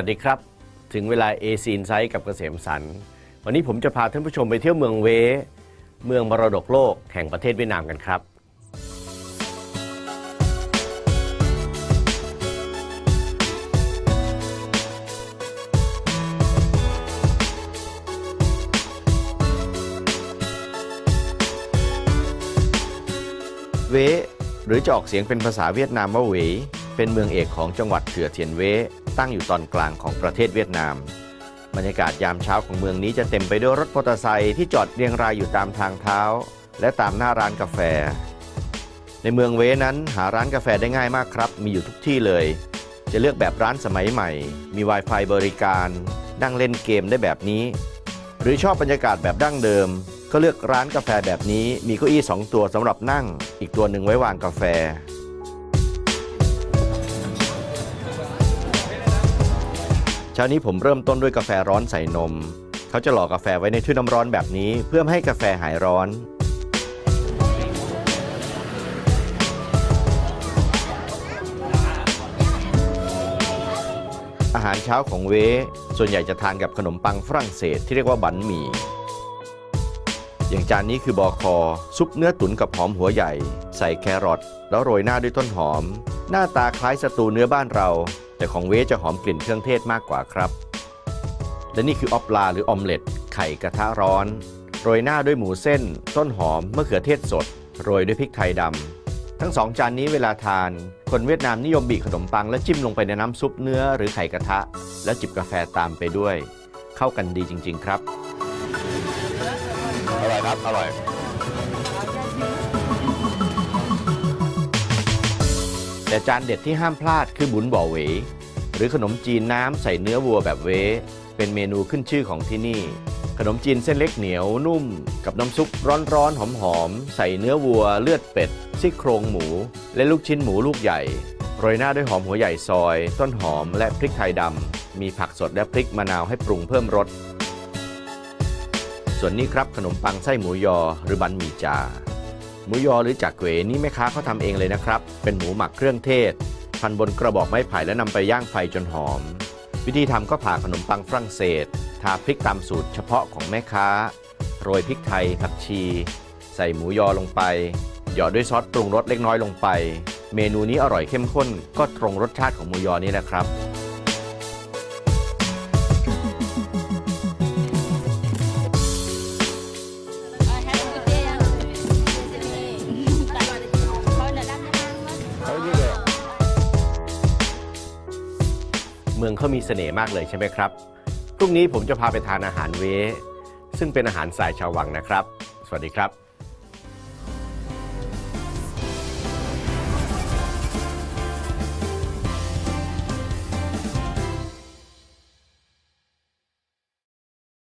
สวัสดีครับ ถึงเวลาเอซีนไซต์กับเกษมสัน วันนี้ผมจะพาท่านผู้ชมไปเที่ยวเมืองเว เมืองมรดกโลกแห่งประเทศเวียดนามกันครับเวหรือจะออกเสียงเป็นภาษาเวียดนามว่าเหว เป็นเมืองเอกของจังหวัดเถือเทียนเว ตั้งอยู่ตอนกลางของประเทศเวียดนาม บรรยากาศยามเช้าของเมืองนี้จะเต็มไปด้วยรถมอเตอร์ไซค์ที่จอดเรียงรายอยู่ตามทางเท้า และตามหน้าร้านกาแฟ ในเมืองเวนั้นหาร้านกาแฟได้ง่ายมากครับ มีอยู่ทุกที่เลย จะเลือกแบบร้านสมัยใหม่ มี Wi-Fi บริการ นั่งเล่นเกมได้แบบนี้ หรือชอบบรรยากาศแบบดั้งเดิม ก็เลือกร้านกาแฟแบบนี้ มีเก้าอี้สองตัวสำหรับนั่ง อีกตัวหนึ่งไว้วางกาแฟ ช้านี้ผมเริ่มต้นด้วยกาแฟร้อนใส่นม เขาจะหล่อกาแฟไว้ในถ้วยน้ำร้อนแบบนี้เพื่อให้กาแฟหายร้อน อาหารเช้าของเว ส่วนใหญ่จะทานกับขนมปังฝรั่งเศสที่เรียกว่าบันหมี่อย่างจานนี้คือบอคอ ซุปเนื้อตุ๋นกับหอมหัวใหญ่ ใส่แครอทแล้วโรยหน้าด้วยต้นหอม หน้าตาคล้ายสตูเนื้อบ้านเรา แต่ของเวจะหอมกลิ่นเครื่องเทศมากกว่าครับ และนี่คือออปลาหรือออมเล็ตไข่กระทะร้อน โรยหน้าด้วยหมูเส้น ต้นหอมมะเขือเทศสด โรยด้วยพริกไทยดำทั้งสองจานนี้เวลาทาน คนเวียดนามนิยมบีขนมปังและจิ้มลงไปในน้ำซุปเนื้อหรือไข่กระทะ แล้วจิบกาแฟตามไปด้วย เข้ากันดีจริง ๆ ครับอร่อยครับอร่อย แต่จานเด็ดที่ห้ามพลาดคือบุญบ่อเว หรือขนมจีนน้ำใส่เนื้อวัวแบบเว เป็นเมนูขึ้นชื่อของที่นี่ ขนมจีนเส้นเล็กเหนียวนุ่ม กับน้ำซุปร้อนๆหอมๆใส่เนื้อวัวเลือดเป็ดซี่โครงหมู และลูกชิ้นหมูลูกใหญ่โรยหน้าด้วยหอมหัวใหญ่ซอย ต้นหอมและพริกไทยดำ มีผักสดและพริกมะนาวให้ปรุงเพิ่มรส ส่วนนี้ครับขนมปังไส้หมูยอหรือบันหมี่จา หมูยอหรือจากเกวนี่แม่ค้าเขาทำเองเลยนะครับ เป็นหมูหมักเครื่องเทศ พันบนกระบอกไม้ไผ่และนำไปย่างไฟจนหอม วิธีทำก็ผ่าขนมปังฝรั่งเศส ทาพริกตามสูตรเฉพาะของแม่ค้า โรยพริกไทยผักชี ใส่หมูยอลงไป หยอดด้วยซอสปรุงรสเล็กน้อยลงไป เมนูนี้อร่อยเข้มข้น ก็ตรงรสชาติของหมูยอนี่แหละครับ เมืองเขามีเสน่ห์มากเลยใช่ไหมครับพรุ่งนี้ผมจะพาไปทานอาหารเวซึ่งเป็นอาหารสายชาววังนะครับ สวัสดีครับ